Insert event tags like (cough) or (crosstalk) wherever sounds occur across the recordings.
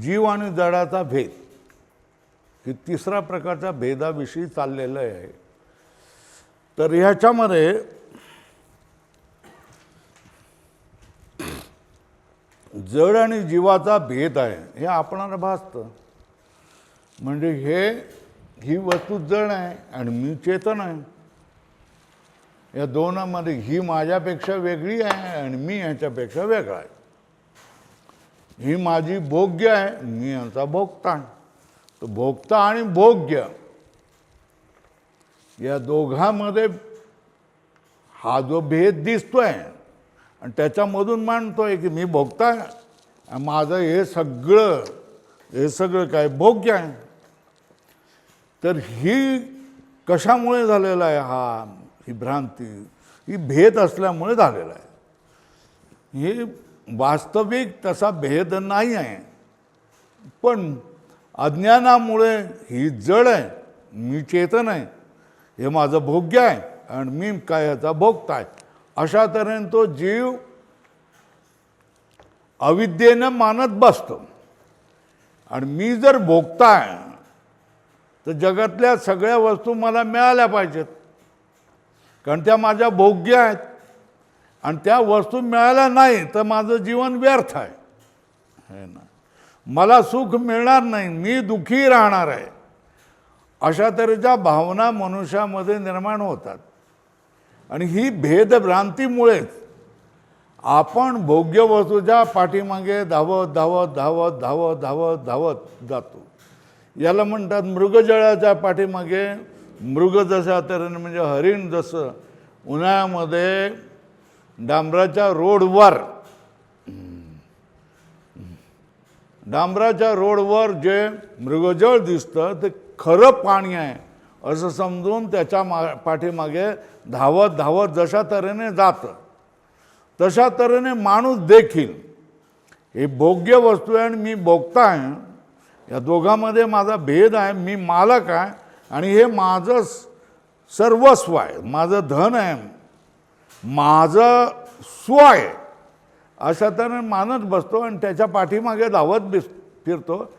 जीव आणि जडाचा भेद की तिसरा प्रकारच्या भेदाविषयी चाललेलं आहे. तर ह्याच्यामध्ये जड आणि जीवाचा भेद आहे हे आपणाला भासतं. म्हणजे हे ही वस्तू जड आहे आणि मी चेतन आहे. या दोनामध्ये ही माझ्यापेक्षा वेगळी आहे आणि मी ह्याच्यापेक्षा वेगळा आहे. ही माझी भोग्य आहे मी यांचा भोगता आहे. तर भोगता आणि भोग्य या दोघांमध्ये हा जो भेद दिसतोय आणि त्याच्यामधून मांडतोय की मी भोगताय आहे माझं हे सगळं हे सगळं काय भोग्य आहे. तर ही कशामुळे झालेला आहे हा ही भ्रांती? ही भेद असल्यामुळे झालेला आहे. हे वास्तविक तसा भेद नाही आहे. पण अज्ञानामुळे ही जड आहे मी चेतन आहे हे माझं भोग्य आहे आणि मी काय ह्याचा भोगताय. अशा तऱ्हेने तो जीव अविद्येनं मानत बसतो. आणि मी जर भोगताय तर जगातल्या सगळ्या वस्तू मला मिळाल्या पाहिजेत. कारण त्या माझ्या भोग्य आहेत. आणि त्या वस्तू मिळाल्या नाही तर माझं जीवन व्यर्थ आहे. है ना. मला सुख मिळणार नाही मी दुःखी राहणार आहे. अशा तऱ्हेच्या भावना मनुष्यामध्ये निर्माण होतात. आणि ही भेदभ्रांतीमुळेच आपण भोग्य वस्तूच्या पाठीमागे धावत धावत धावत धावत धावत धावत जातो. याला म्हणतात मृगजळाच्या पाठीमागे. मृग जशा तऱ्हेने म्हणजे हरिण जसं उन्हाळ्यामध्ये डांबराच्या रोडवर. डांबराच्या रोडवर जे मृगजळ दिसतं ते खरं पाणी आहे असं समजून त्याच्या मा पाठीमागे धावत धावत जशा तऱ्हेने जातं तशा तऱ्हेने माणूस देखील. हे भोग्य वस्तू आहे आणि मी भोगता आहे या दोघांमध्ये माझा भेद आहे मी मालक आहे आणि हे माझं सर्वस्व आहे माझं धन आहे. माझं स्व आहे. अशा तऱ्हेने मानत बसतो आणि त्याच्या पाठीमागे धावत बिस फिरतो.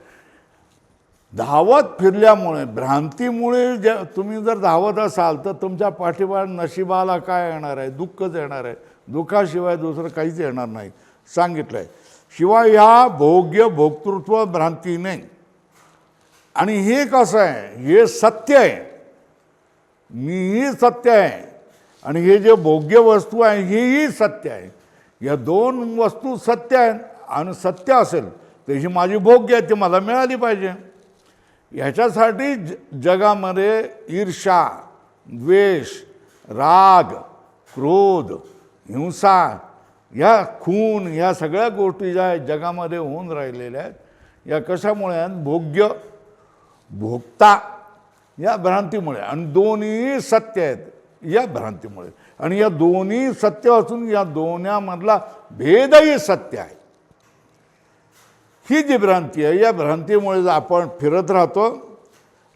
धावत फिरल्यामुळे भ्रांतीमुळे ज्या तुम्ही जर धावत असाल तर तुमच्या पाठीबा नशिबाला काय येणार आहे? दुःखच येणार आहे. दुःखाशिवाय दुसरं काहीच येणार नाही. सांगितलं आहे शिवाय ह्या भोग्य भोक्तृत्व भ्रांतीने आणि हे कसं आहे? हे सत्य आहे. मीही सत्य आहे. आणि हे जे भोग्य वस्तू आहे हेही सत्य आहे. या दोन वस्तू सत्य आहेत आणि सत्य असेल तर ही माझी भोग्य आहे ती मला मिळाली पाहिजे. ह्याच्यासाठी ज जगामध्ये ईर्षा द्वेष राग क्रोध हिंसा या खून ह्या सगळ्या गोष्टी ज्या आहेत जगामध्ये होऊन राहिलेल्या आहेत या कशामुळे आहेत? भोग्य भोगता या भ्रांतीमुळे. आणि दोन्ही सत्य आहेत. या भ्रांतीमुळे. आणि या दोन्ही सत्य असून या दोन्यामधला भेदही सत्य आहे. ही जी भ्रांती आहे या भ्रांतीमुळे आपण फिरत राहतो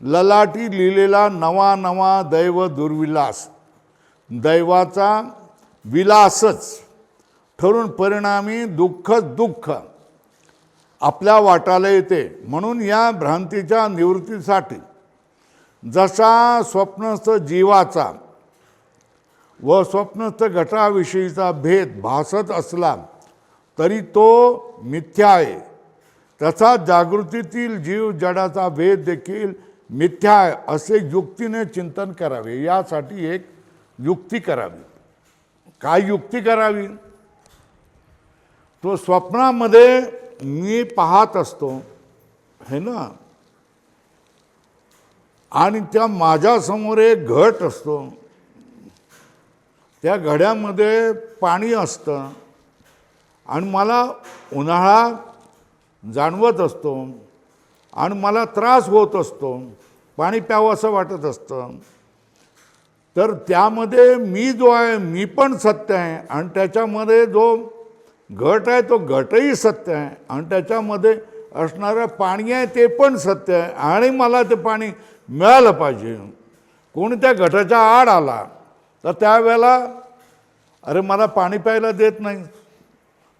ललाटी लिहिलेला नवा नवा दैव दुर्विलास दैवाचा विलासच ठरून परिणामी दुःखच दुःख आपल्या वाटाला येते. म्हणून या भ्रांतीच्या निवृत्तीसाठी जसा स्वप्नस्थ जीवाचा व स्वप्नस्थ घटाविषयीचा भेद भासत असला तरी तो मिथ्या आहे. तसा जागृतीतील जीव जडाचा भेद देखील मिथ्या आहे असे युक्तीने चिंतन करावे. यासाठी एक युक्ती करावी. काय युक्ती करावी? तो स्वप्नामध्ये मी पाहत असतो हे ना? आणि त्या माझ्यासमोर एक घट असतो. त्या घड्यामध्ये पाणी असतं. आणि मला उन्हाळा जाणवत असतो. आणि मला त्रास होत असतो. पाणी प्यावं असं वाटत असतं. तर त्यामध्ये मी जो आहे मी पण सत्य आहे. आणि त्याच्यामध्ये जो घट आहे तो घटही सत्य आहे. आणि त्याच्यामध्ये असणारं पाणी आहे ते पण सत्य आहे. आणि मला ते पाणी मिळालं पाहिजे. कोणी त्या घटाच्या आड आला तर त्यावेळेला अरे मला पाणी प्यायला देत नाही.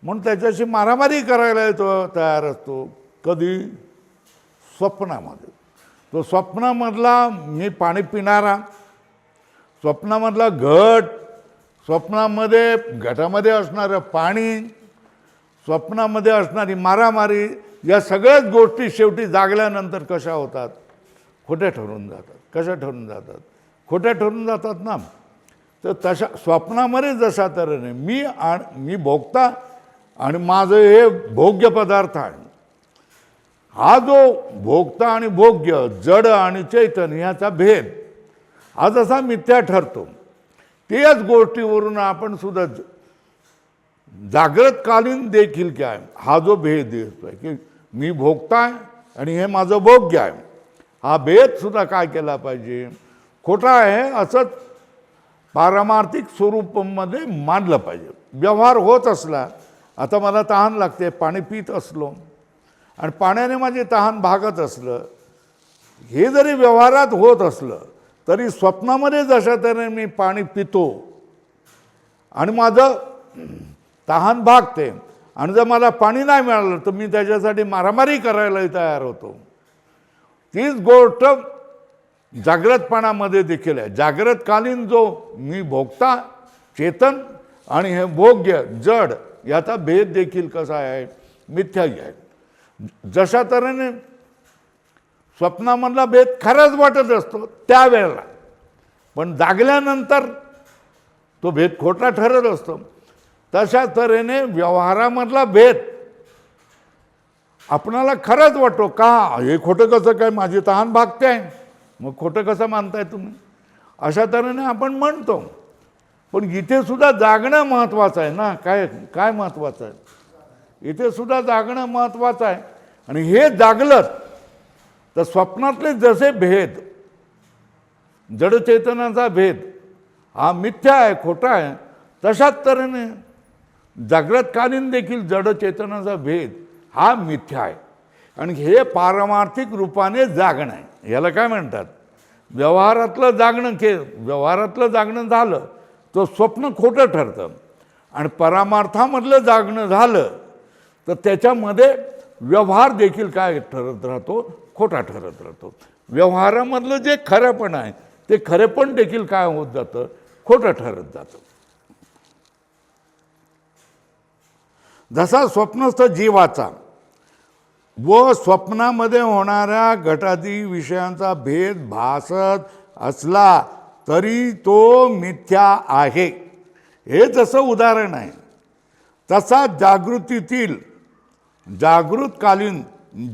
म्हणून त्याच्याशी मारामारी करायला येतो तयार असतो. कधी? स्वप्नामध्ये. तो स्वप्नामधला मी पाणी पिणारा. स्वप्नामधला घट स्वप्नामध्ये घटामध्ये असणारं पाणी स्वप्नामध्ये असणारी मारामारी या सगळ्याच गोष्टी शेवटी जागल्यानंतर कशा होतात? खोट्या ठरून जातात. कशा ठरून जातात? खोट्या ठरून जातात ना? तर तशा स्वप्नामध्ये जशा तऱ्हेने मी आणि मी भोगता आणि माझं हे भोग्य पदार्थ आहे. हा जो भोगता आणि भोग्य जड आणि चैतन्य याचा भेद हा जसा मिथ्या ठरतो त्याच गोष्टीवरून आपण सुद्धा जागृतकालीन देखील काय हा जो भेद दिसतोय की मी भोगताय आणि हे माझं भोग्य आहे. हा भेद सुद्धा काय केला पाहिजे? खोटा आहे असंच पारमार्थिक स्वरूपामध्ये मानलं पाहिजे. व्यवहार होत असला आता मला तहान लागते पाणी पित असलो आणि पाण्याने माझे तहान भागत असलं हे जरी व्यवहारात होत असलं तरी स्वप्नामध्ये जशा तऱ्हे मी पाणी पितो आणि माझं तहान भागते आणि जर मला पाणी नाही मिळालं तर मी त्याच्यासाठी मारामारी करायलाही तयार होतो. तीच गोष्ट जागृतपणामध्ये देखील आहे. जागृतकालीन जो मी भोगता चेतन आणि हे भोग्य जड याचा भेद देखील कसा आहे? मिथ्याही आहे. जशा तऱ्हेने स्वप्नामधला भेद खराच वाटत असतो त्यावेळेला. पण जागल्यानंतर तो भेद खोटा ठरत असतो. तशा तऱ्हेने व्यवहारामधला भेद आपणाला खरंच वाटतो का हे खोटं कसं काय माझी तहान भागते? आहे मग खोटं कसं मानताय तुम्ही? अशा तऱ्हेने आपण म्हणतो. पण इथे सुद्धा जागणं महत्त्वाचं आहे ना. काय काय महत्त्वाचं आहे? इथे सुद्धा जागणं महत्त्वाचं आहे. आणि हे जागलं तर स्वप्नातले जसे भेद जडचेतनाचा भेद हा मिथ्या आहे खोटा आहे तशाच तऱ्हेने जागृतकालीन देखील जडचेतनाचा भेद हा मिथ्या आहे. आणि हे पारमार्थिक रूपाने जागणं आहे. याला काय म्हणतात? व्यवहारातलं जागणं के व्यवहारातलं जागणं झालं तर स्वप्न खोटं ठरतं. आणि परामार्थामधलं जागणं झालं तर त्याच्यामध्ये व्यवहार देखील काय ठरत राहतो? खोटा ठरत राहतो. व्यवहारामधलं जे खरेपण आहे ते खरेपण देखील काय होत जातं? खोटं ठरत जातं. जसा स्वप्नस्थ जीवाचा व स्वप्नामध्ये होणाऱ्या घटादी विषयांचा भेद भासत असला तरी तो मिथ्या आहे. हे जसं उदाहरण आहे तसा जागृतीतील जागृतकालीन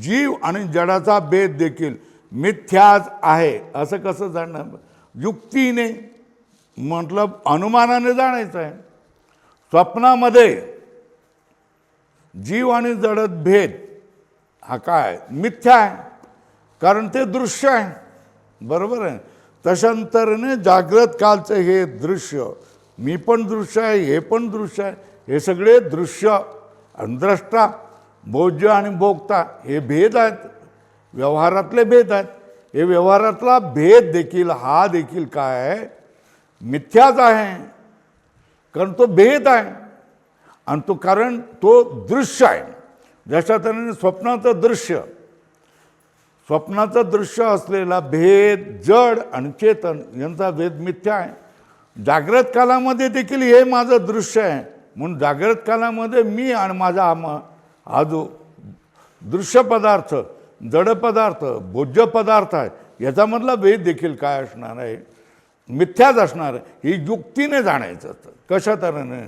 जीव आणि जडाचा भेद देखील मिथ्याच आहे. असं कसं जाणणार? युक्तीने म्हटलं अनुमानाने जाणायचं आहे. स्वप्नामध्ये जीव आणि जडत भेद हा काय? मिथ्या आहे. कारण ते दृश्य आहे. बरोबर आहे. तशांतरने जागृत कालचं हे दृश्य मी पण दृश्य आहे हे पण दृश्य आहे हे सगळे दृश्य आणि द्रष्टा भोज्य आणि भोगता हे भेद आहेत. व्यवहारातले भेद आहेत. हे व्यवहारातला भेद देखील हा देखील काय आहे? मिथ्याच आहे. कारण तो भेद आहे. आणि तो कारण तो दृश्य आहे. जशा तऱ्हेने स्वप्नाचं दृश्य स्वप्नाचं दृश्य असलेला भेद जड आणि चेतन यांचा भेद मिथ्या आहे. जागृत कालामध्ये देखील हे माझं दृश्य आहे. म्हणून जागृत कालामध्ये मी आणि माझा आमा हा जो दृश्य पदार्थ जड पदार्थ भोज्य पदार्थ आहे. याच्यामधला भेद देखील काय असणार आहे? मिथ्याच असणार आहे. ही युक्तीने जाणायचं असतं. कशा तऱ्हेने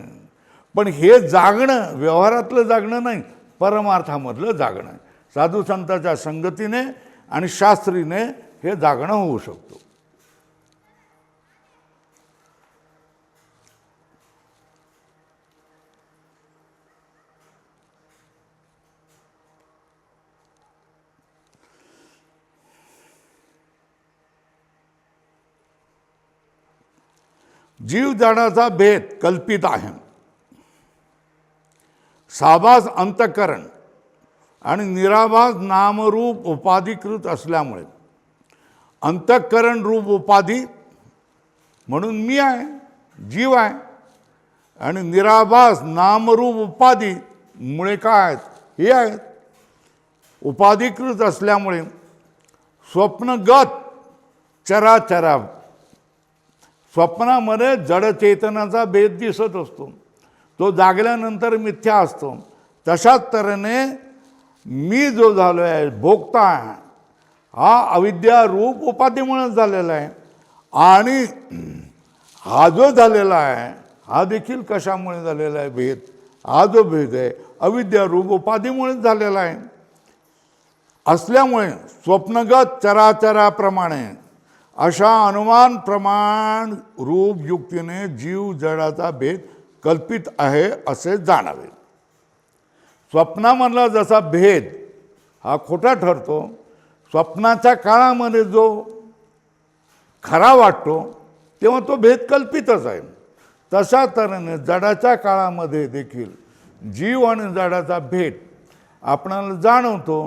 पण हे जागणं व्यवहारातलं जागणं नाही. परमार्थामधलं जागणं. साधू संतांच्या संगतीने आणि शास्त्रीने हे जागणं होऊ शकतो. जीव जाण्याचा भेद कल्पित आहे. साबाज अंतकरण आणि निराभास नामरूप उपाधिकृत असल्यामुळे अंतःकरण रूप उपाधी म्हणून मी आहे जीव आहे आणि निराभास नामरूप उपाधी मुळे काय आहेत? हे आहेत. उपाधिकृत असल्यामुळे स्वप्नगत चराचरा स्वप्नामध्ये जडचेतनाचा भेद दिसत असतो. तो जागल्यानंतर मिथ्या असतो. तशाच तऱ्हेने मी जो झालो आहे भोगता हा अविद्या रूप उपाधीमुळेच झालेला आहे. आणि हा जो झालेला आहे हा देखील कशामुळे झालेला आहे? भेद. हा जो भेद आहे अविद्या रूप उपाधीमुळेच झालेला आहे. असल्यामुळे स्वप्नगत चराचराप्रमाणे अशा अनुमान प्रमाण रूप युक्तीने जीव जडाचा भेद कल्पित आहे असे जाणावे. स्वप्नामधला जसा भेद हा खोटा ठरतो स्वप्नाच्या काळामध्ये जो खरा वाटतो तेव्हा तो भेद कल्पितच आहे. तशा तऱ्हेने जडाच्या काळामध्ये देखील जीव आणि जडाचा भेद आपणाला जाणवतो.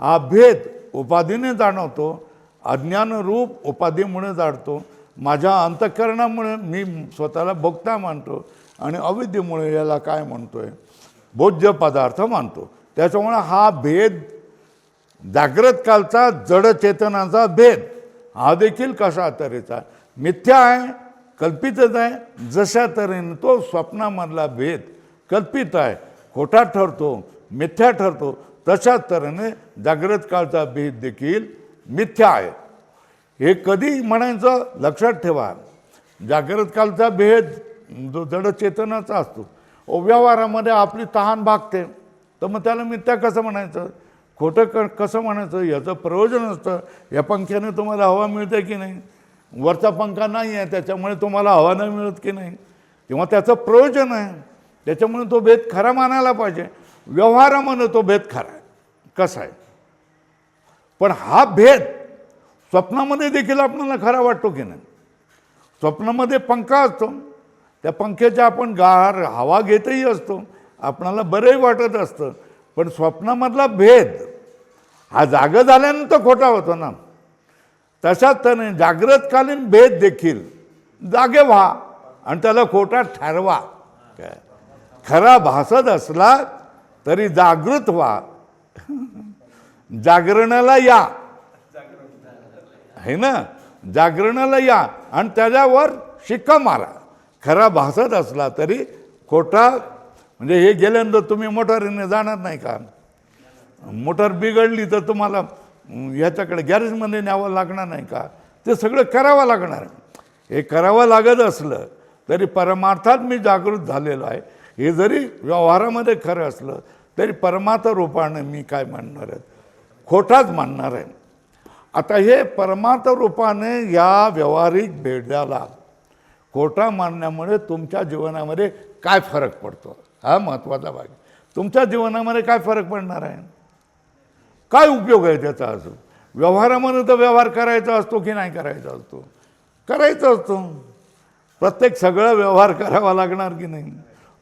हा भेद उपाधीने जाणवतो अज्ञानरूप उपाधीमुळे जाणतो माझ्या अंतःकरणामुळे मी स्वतःला भोगता मानतो. आणि अविद्येमुळे याला काय म्हणतो आहे भोज्य पदार्थ मानतो. त्याच्यामुळे हा भेद जाग्रत कालचा जडचेतनाचा भेद हा देखील कशा तऱ्हेचा मिथ्या आहे कल्पितच आहे. जशा तऱ्हेने तो स्वप्नामधला भेद कल्पित आहे खोटा ठरतो मिथ्या ठरतो तशा तऱ्हेने जाग्रत काळचा भेद देखील मिथ्या आहे. हे कधी म्हणायचं? लक्षात ठेवा. जाग्रत कालचा भेद जो जड चेतनाचा असतो व्यवहारामध्ये आपली तहान भागते. तर मग त्याला मिथ्या कसं म्हणायचं? खोटं क कसं म्हणायचं? याचं प्रयोजन असतं. या पंख्याने तुम्हाला हवा मिळते की नाही? वरचा पंखा नाही आहे त्याच्यामुळे तुम्हाला हवा नाही मिळत की नाही? किंवा त्याचं प्रयोजन आहे. त्याच्यामुळे तो भेद खरा मानायला पाहिजे. व्यवहारामध्ये तो भेद खरा आहे. कसा आहे? पण हा भेद स्वप्नामध्ये देखील आपल्याला खरा वाटतो की नाही? स्वप्नामध्ये पंखा असतो. त्या पंख्याच्या आपण गार हवा घेतही असतो. आपणाला बरंही वाटत असतं. पण स्वप्नामधला भेद हा जागं झाल्यानंतर खोटा होतो ना. तशाच त्याने जागृतकालीन भेद देखील जागे व्हा आणि त्याला खोटा ठरवा. काय खरा भासत असला तरी जागृत व्हा. जागरणाला या. है ना? जागरणाला या आणि त्याच्यावर शिक्का मारा. खरा भासत असला तरी खोटा म्हणजे हे गेल्यानंतर तुम्ही मोटारीने जाणार नाही का? मोटार बिघडली तर तुम्हाला ह्याच्याकडे गॅरेजमध्ये न्यावं लागणार नाही का? ते सगळं करावं लागणार. हे करावं लागत असलं तरी परमार्थात मी जागृत झालेलो आहे. हे जरी व्यवहारामध्ये खरं असलं तरी परमार्थ रूपाने मी काय मानणार आहे? खोटाच मानणार आहे. आता हे परमार्थ रूपाने या व्यावहारिक भेदाला खोटा मानण्यामुळे तुमच्या जीवनामध्ये काय फरक पडतो? हा महत्त्वाचा भाग आहे. तुमच्या जीवनामध्ये काय फरक पडणार आहे? काय उपयोग आहे त्याचा अजून? व्यवहारामध्ये तर व्यवहार करायचा असतो की नाही करायचा असतो? करायचा असतो. प्रत्येक सगळं व्यवहार करावा लागणार की नाही?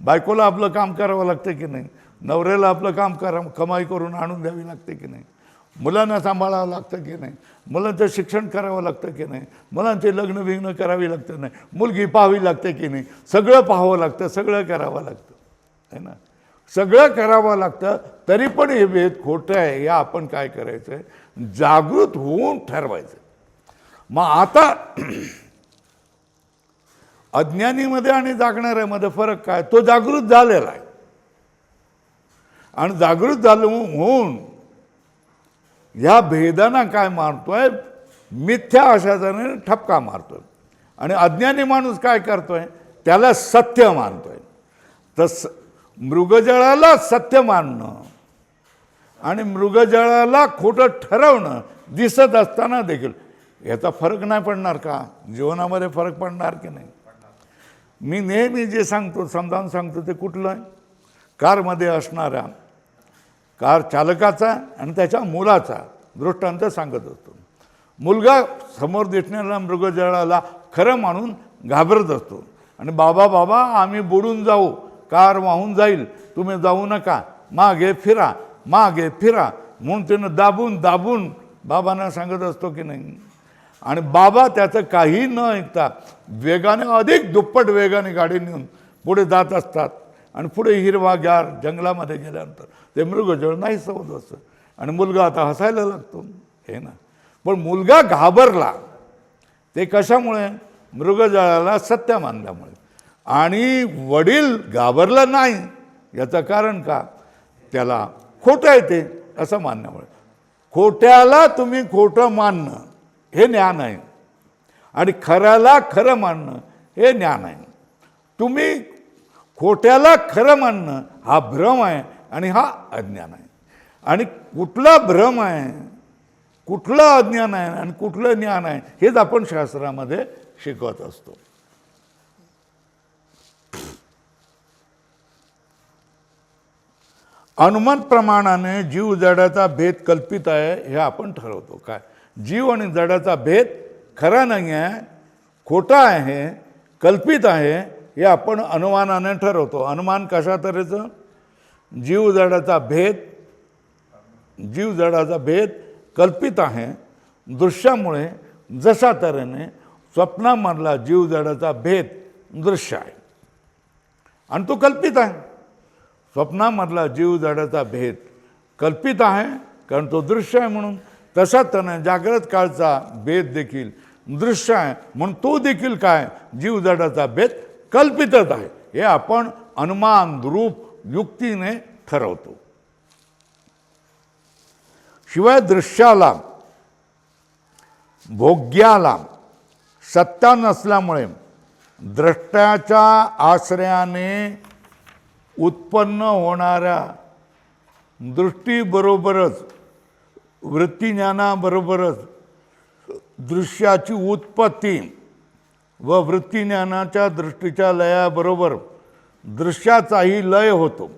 बायकोला आपलं काम करावं लागतं की नाही? नवऱ्याला आपलं काम करा कमाई करून आणून द्यावी लागते की नाही? मुलांना सांभाळावं लागतं की नाही? मुलांचं शिक्षण करावं लागतं की नाही? मुलांचे लग्न विघ्न करावी लागतं नाही? मुलगी पाहावी लागते की नाही? सगळं पाहावं लागतं सगळं करावं लागतं. आहे ना? सगळं करावं लागतं तरी पण हे भेद खोटं आहे. या आपण काय करायचं आहे जागृत होऊन ठरवायचं मग आता (clears throat) अज्ञानीमध्ये आणि जागणाऱ्यामध्ये फरक काय? तो जागृत झालेला आहे. आणि जागृत झालो होऊन ह्या भेदांना काय मारतोय? मिथ्या अशा ठपका मारतोय. आणि अज्ञानी माणूस काय करतोय? त्याला सत्य मानतोय. तस स मृगजळाला सत्य मानणं आणि मृगजळाला खोटं ठरवणं दिसत असताना देखील याचा फरक नाही पडणार का? जीवनामध्ये फरक पडणार की नाही? मी नेहमी जे सांगतो समजावून सांगतो ते कुठलं आहे कारमध्ये असणाऱ्या कार चालकाचा आणि त्याच्या मुलाचा दृष्टांत सांगत असतो. मुलगा समोर दिसणाऱ्या मृगजळाला खरं मानून घाबरत असतो. आणि बाबा बाबा आम्ही बुडून जाऊ कार वाहून जाईल तुम्ही जाऊ नका मागे फिरा मागे फिरा म्हणून त्यानं दाबून दाबून बाबांना सांगत असतो की नाही. आणि बाबा त्याचं काही न ऐकता वेगाने अधिक दुप्पट वेगाने गाडी नेऊन पुढे जात असतात. आणि पुढे हिरवागार जंगलामध्ये गेल्यानंतर ते मृगजळ नाही समज असतं आणि मुलगा आता हसायला लागतो. हे ना. पण मुलगा घाबरला. ते कशामुळे? मृगजळाला सत्य मानल्यामुळे. आणि वडील घाबरला नाही. याचं कारण का? त्याला खोटं येते असं मानण्यामुळे खोट्याला तुम्ही खोटं मानणं हे ज्ञान आहे. आणि खऱ्याला खरं मानणं हे ज्ञान आहे. तुम्ही खोट्याला खरं मानणं हा भ्रम आहे आणि हा अज्ञान आहे. आणि कुठला भ्रम आहे कुठलं अज्ञान आहे आणि कुठलं ज्ञान आहे हेच आपण शास्त्रामध्ये शिकवत असतो. अनुमान प्रमाणाने जीव जडाचा भेद कल्पित आहे हे आपण ठरवतो. काय? जीव आणि जडाचा भेद खरा नाही आहे खोटा आहे कल्पित आहे हे आपण अनुमानाने ठरवतो. अनुमान कशा तऱ्हेचं? जीव जडाचा भेद जीव जडाचा भेद कल्पित आहे. दृश्यामुळे जशा तऱ्हेने स्वप्नामधला जीव जडाचा भेद दृश्य आहे. आणि तो कल्पित आहे. स्वप्नामधला जीव जडाचा भेद कल्पित आहे कारण तो दृश्य आहे म्हणून. तशा त्यानं जागृत काळचा भेद देखील दृश्य आहे म्हणून तो देखील काय? जीवजडाचा भेद कल्पितच आहे. हे आपण अनुमान रूप युक्तीने ठरवतो. शिवाय दृश्याला भोग्याला सत्ता नसल्यामुळे द्रष्ट्याच्या आश्रयाने उत्पन्न होणाऱ्या दृष्टीबरोबरच वृत्तीज्ञानाबरोबरच दृश्याची उत्पत्ती व वृत्तीज्ञानाच्या दृष्टीच्या लयाबरोबर दृश्याचाही लय होतो.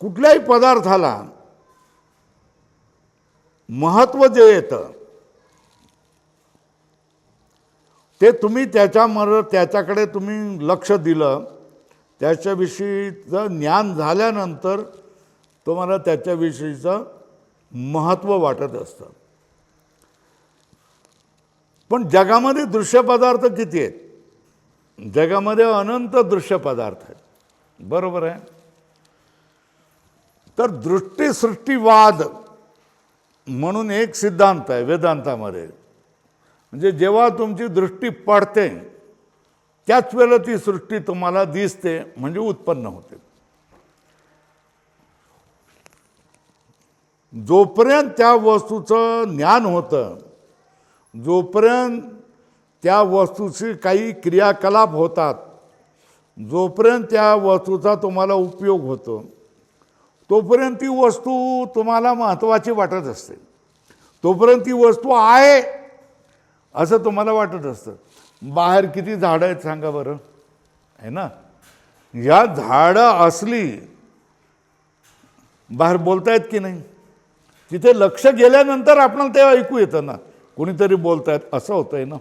कुठल्याही पदार्थाला महत्त्व जे येतं ते तुम्ही त्याच्यामर त्याच्याकडे तुम्ही लक्ष दिलं त्याच्याविषयीचं ज्ञान झाल्यानंतर तुम्हाला त्याच्याविषयीचं महत्त्व वाटत असतं. पण जगामध्ये दृश्य पदार्थ किती आहेत? जगामध्ये अनंत दृश्य पदार्थ आहेत. बरोबर आहे? तर दृष्टीसृष्टीवाद म्हणून एक सिद्धांत आहे वेदांतामध्ये. म्हणजे जेव्हा तुमची दृष्टी पडते त्याच वेळेला ती सृष्टी तुम्हाला दिसते म्हणजे उत्पन्न होते. जोपर्यंत त्या वस्तूचं ज्ञान होतं जोपर्यंत त्या वस्तूची काही क्रियाकलाप होतात जोपर्यंत त्या वस्तूचा तुम्हाला उपयोग होतो तोपर्यंत ती वस्तू तुम्हाला महत्त्वाची वाटत असते. तोपर्यंत ती वस्तू आहे असं तुम्हाला वाटत असतं. बाहेर किती झाडं आहेत सांगा बरं. आहे ना? या झाडं असली बाहेर बोलतायत की नाही? तिथे लक्ष गेल्यानंतर आपणाला ते ऐकू येतं ना. कोणीतरी बोलतायत असं होतं आहे ना.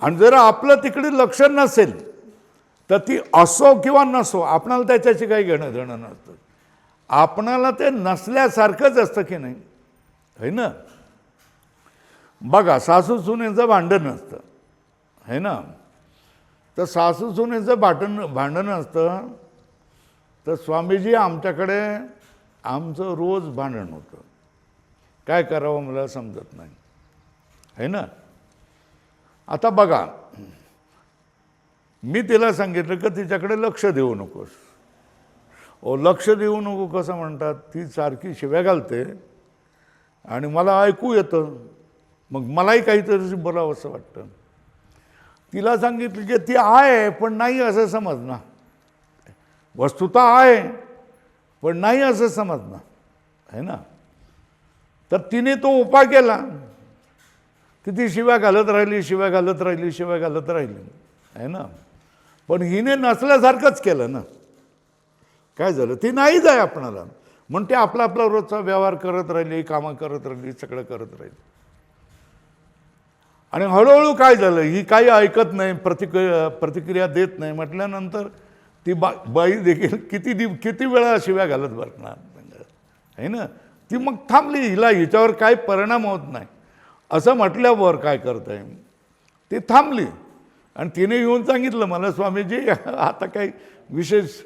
आणि जर आपलं तिकडे लक्ष नसेल तर ती असो किंवा नसो आपणाला त्याच्याशी काही घेणं देणं नसतं. आपणाला ते नसल्यासारखंच असतं की नाही? है ना? बघा सासू सुनेचं भांडण असतं. है ना? तर सासू सुनेचं भांडण भांडण असतं. तर स्वामीजी आमच्याकडे आमचं रोज भांडण होतं. काय करावं मला समजत नाही. है ना? आता बघा मी तिला सांगितलं की तिच्याकडे लक्ष देऊ नकोस. ओ लक्ष देऊ नको कसं म्हणतात? ती सारखी शिव्या घालते आणि मला ऐकू येतं. मग मलाही काहीतरी बोलावं असं वाटतं. तिला सांगितलं की ती आहे पण नाही असं समज ना वस्तुता आहे पण नाही असं समज ना आहे ना? तर तिने तो उपाय केला. की ती शिव्या घालत राहिली शिव्या घालत राहिली शिव्या घालत राहिली. आहे ना? पण हिने नसल्यासारखंच केलं ना. काय झालं? ती नाहीच आहे आपणाला. म्हणून ते आपला आपला रोजचा व्यवहार करत राहिली कामं करत राहिली सगळं करत राहिली. आणि हळूहळू काय झालं? ही काही ऐकत नाही प्रतिक प्रतिक्रिया देत नाही. म्हटल्यानंतर ती बा बाई देखील किती दिव किती वेळा शिव्या घालत बसणार? आहे ना? ती मग थांबली हिला हिच्यावर काय परिणाम होत नाही. असं म्हटल्यावर काय करता येईल ती थांबली. आणि तिने येऊन सांगितलं मला स्वामीजी आता काही विशेष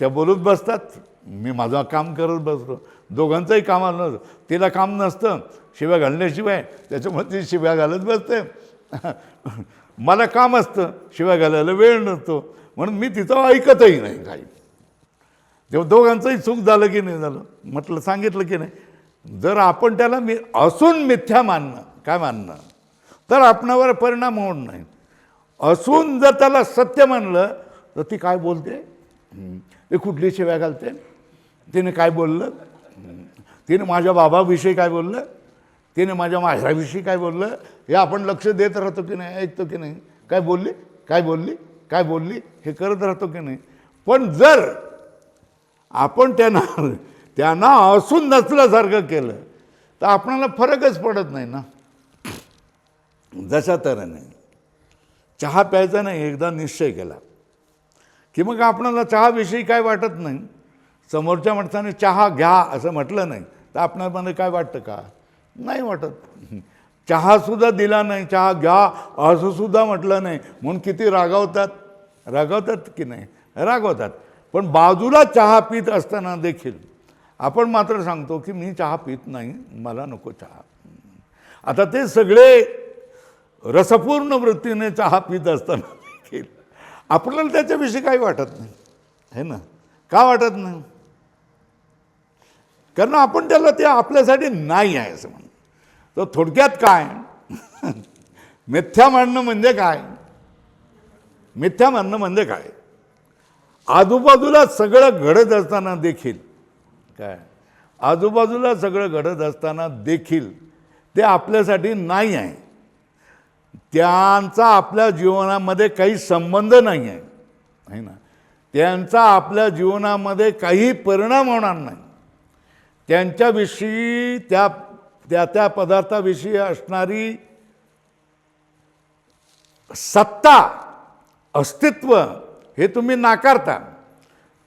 त्या बोलत बसतात. मी माझं काम करत बसतो दोघांचंही काम आलं तिला काम नसतं. शिव्या घालण्याशिवाय त्याच्यामुळे ती शिव्या घालत बसते. (laughs) मला काम असतं. शिव्या घालायला वेळ नसतो. म्हणून मी तिचं ऐकतही नाही काही. तेव्हा दोघांचंही चूक झालं की नाही झालं? म्हटलं सांगितलं की नाही? जर आपण त्याला मी असून मिथ्या मानणं काय मानणं? तर आपणावर परिणाम होणार नाही असून जर त्याला सत्य मानलं तर ती काय बोलते? ते कुठली शिव्या घालते? तिने काय बोललं? तिने माझ्या बाबाविषयी काय बोललं? तिने माझ्या माझ्याविषयी काय बोललं? हे आपण लक्ष देत राहतो की नाही? ऐकतो की नाही? काय बोलली? काय बोलली? काय बोलली? हे करत राहतो की नाही? पण जर आपण त्यांना (laughs) त्यांना असून नसल्यासारखं केलं तर आपणाला फरकच पडत नाही ना. जशा तऱ्हेने चहा प्यायचा नाही एकदा निश्चय केला की मग आपणाला चहाविषयी काय वाटत नाही. समोरच्या माणसाने चहा घ्या असं म्हटलं नाही तर आपणामध्ये काय वाटतं का? नाही वाटत. चहासुद्धा दिला नाही चहा घ्या असंसुद्धा म्हटलं नाही. म्हणून किती रागावतात? रागावतात की नाही? रागवतात. पण बाजूला चहा पित असताना देखील आपण मात्र सांगतो की मी चहा पित नाही मला नको चहा. आता ते सगळे रसपूर्ण वृत्तीने चहा पित असताना देखील आपल्याला त्याच्याविषयी काही वाटत नाही है ना? का वाटत नाही? कारण आपण त्याला ते आपल्यासाठी नाही आहे असं म्हण तर थोडक्यात काय? मिथ्या मांडणं म्हणजे काय? मिथ्या मानणं म्हणजे काय? आजूबाजूला सगळं घडत असताना देखील. काय? आजूबाजूला सगळं घडत असताना देखील ते आपल्यासाठी नाही आहे. त्यांचा आपल्या जीवनामध्ये काही संबंध नाही आहे. है ना? त्यांचा आपल्या जीवनामध्ये काही परिणाम होणार नाही. त्यांच्याविषयी त्या त्या त्या पदार्थाविषयी असणारी सत्ता अस्तित्व हे तुम्ही नाकारता.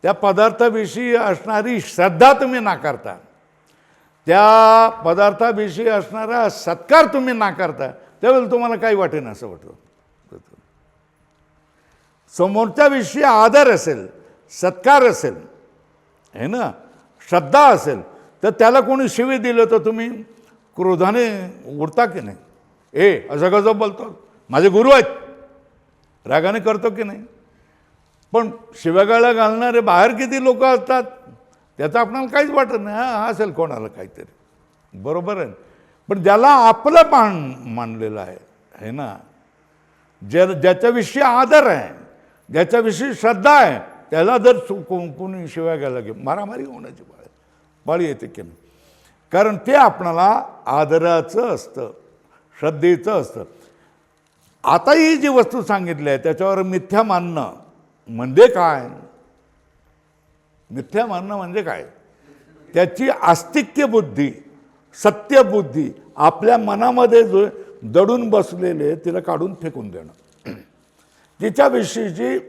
त्या पदार्थाविषयी असणारी श्रद्धा तुम्ही नाकारता. त्या पदार्थाविषयी असणारा सत्कार तुम्ही नाकारता. त्यावेळेला तुम्हाला काही वाटेन असं वाटतं. समोरच्याविषयी आदर असेल सत्कार असेल हे ना? श्रद्धा असेल तर त्याला कोणी शिवी दिलं तर तुम्ही क्रोधाने उडता की नाही? ए असं कसं बोलतो. माझे गुरु आहेत. रागाने करतो की नाही? पण शिव्यागाळा घालणारे बाहेर किती लोक असतात त्याचं आपणाला काहीच वाटत नाही. हा असेल कोणाला काहीतरी. बरोबर आहे. पण ज्याला आपलं पान मानलेलं आहे है ना? ज्या ज्याच्याविषयी आदर आहे ज्याच्याविषयी श्रद्धा आहे त्याला जर सु- कोणी शिवाय घ्यायला की मारामारी होण्याची बाळ बाळी येते की नाही? कारण ते आपणाला आदराचं असतं श्रद्धेचं असतं. आता ही जी वस्तू सांगितली आहे त्याच्यावर मिथ्या मानणं म्हणजे काय? मिथ्या मारणं म्हणजे काय? त्याची आस्तिक्य बुद्धी सत्यबुद्धी आपल्या मनामध्ये जो दडून बसलेले तिला काढून फेकून देणं. तिच्याविषयी जी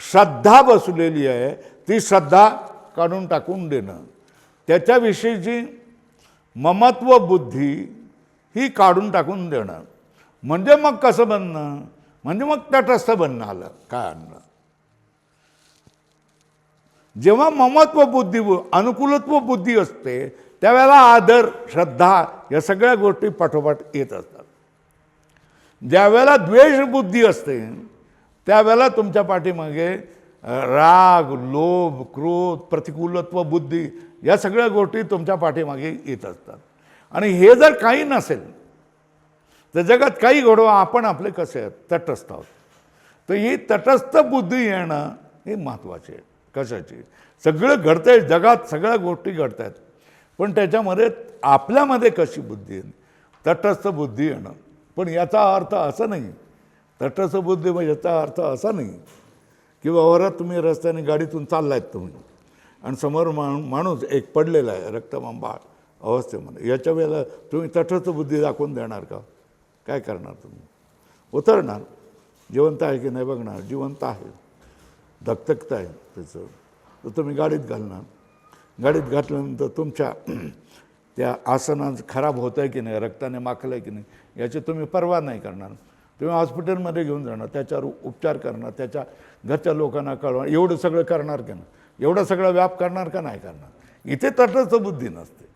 श्रद्धा बसलेली आहे ती श्रद्धा काढून टाकून देणं. त्याच्याविषयीची ममत्व बुद्धी ही काढून टाकून देणं. म्हणजे मग कसं बनणं? म्हणजे मग तटस्थ बनणं आलं काय आणलं? जेव्हा ममत्व बुद्धी अनुकूलत्व बुद्धी असते त्यावेळेला आदर श्रद्धा या सगळ्या गोष्टी पाठोपाठ येत असतात. ज्यावेळेला द्वेषबुद्धी असते त्यावेळेला तुमच्या पाठीमागे राग लोभ क्रोध प्रतिकूलत्व बुद्धी या सगळ्या गोष्टी तुमच्या पाठीमागे येत असतात. आणि हे जर काही नसेल तर जगात काही घडवा आपण आपले कसे आहेत तटस्थ आहोत. तर ही तटस्थ बुद्धी येणं हे महत्त्वाचे आहे. कशाची? सगळं घडतंय जगात सगळ्या गोष्टी घडत आहेत पण त्याच्यामध्ये आपल्यामध्ये कशी बुद्धी येणं? तटस्थ बुद्धी येणं. पण याचा अर्थ असा नाही. तटस्थ बुद्धी म्हणजे याचा अर्थ असा नाही की वावरात तुम्ही रस्त्याने गाडीतून चाललायत तुम्ही. आणि समोर माणू माणूस एक पडलेला आहे रक्तमांबा अवस्थेमध्ये. याच्या वेळेला तुम्ही तटस्थ बुद्धी दाखवून देणार का? काय करणार तुम्ही? उतरणार. जिवंत आहे की नाही बघणार? जिवंत आहे. धकधकत आहे त्याचं. तर तुम्ही गाडीत घालणार. गाडीत घातल्यानंतर तुमच्या (clears throat) त्या आसनात खराब होत आहे की नाही रक्ताने माखलं आहे की नाही याची तुम्ही पर्वा नाही करणार. तुम्ही हॉस्पिटलमध्ये घेऊन जाणार त्याच्यावर उपचार करणार त्याच्या घरच्या लोकांना कळवणार एवढं सगळं करणार का ना एवढा सगळा व्याप करणार का नाही करणार? इथे तटस्थ बुद्धी नसते.